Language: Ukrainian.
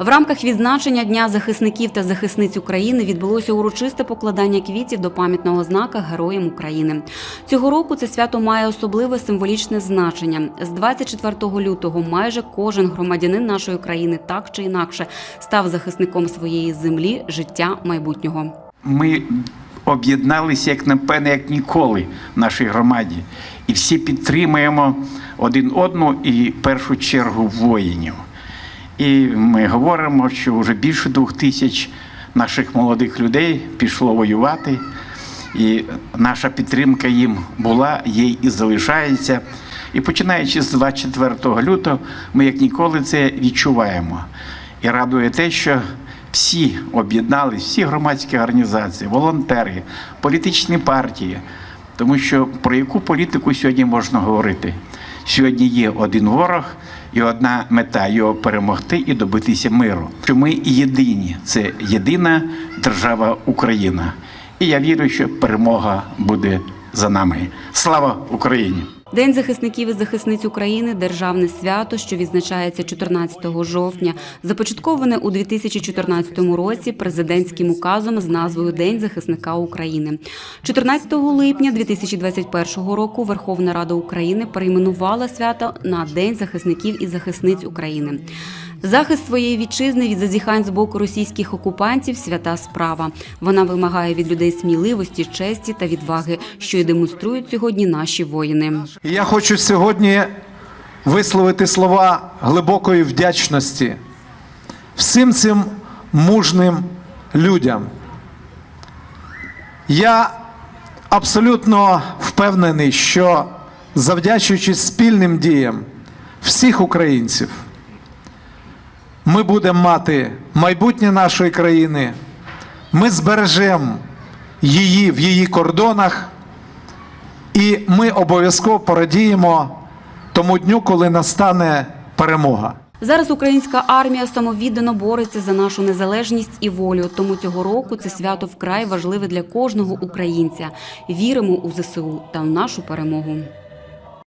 В рамках відзначення Дня захисників та захисниць України відбулося урочисте покладання квітів до пам'ятного знака Героям України. Цього року це свято має особливе символічне значення. З 24 лютого майже кожен громадянин нашої країни так чи інакше став захисником своєї землі, життя майбутнього. Ми об'єдналися як напевне, як ніколи в нашій громаді. І всі підтримуємо один одного і в першу чергу воїнів. І ми говоримо, що вже більше двох тисяч наших молодих людей пішло воювати. І наша підтримка їм була, є і залишається. І починаючи з 24 лютого, ми як ніколи це відчуваємо. І радує те, що всі об'єднались, всі громадські організації, волонтери, політичні партії. Тому що про яку політику сьогодні можна говорити? Сьогодні є один ворог і одна мета його перемогти і добитися миру. Що ми єдині, це єдина держава Україна. І я вірю, що перемога буде за нами. Слава Україні! День захисників і захисниць України державне свято, що відзначається 14 жовтня, започатковане у 2014 році президентським указом з назвою День захисника України. 14 липня 2021 року Верховна Рада України перейменувала свято на День захисників і захисниць України. Захист своєї вітчизни від зазіхань з боку російських окупантів свята справа. Вона вимагає від людей сміливості, честі та відваги, що й демонструють сьогодні наші воїни. Я хочу сьогодні висловити слова глибокої вдячності всім цим мужним людям. Я абсолютно впевнений, що завдячуючи спільним діям всіх українців, ми будемо мати майбутнє нашої країни, ми збережемо її в її кордонах. І ми обов'язково порадіємо тому дню, коли настане перемога. Зараз українська армія самовіддано бореться за нашу незалежність і волю. Тому цього року це свято вкрай важливе для кожного українця. Віримо у ЗСУ та в нашу перемогу.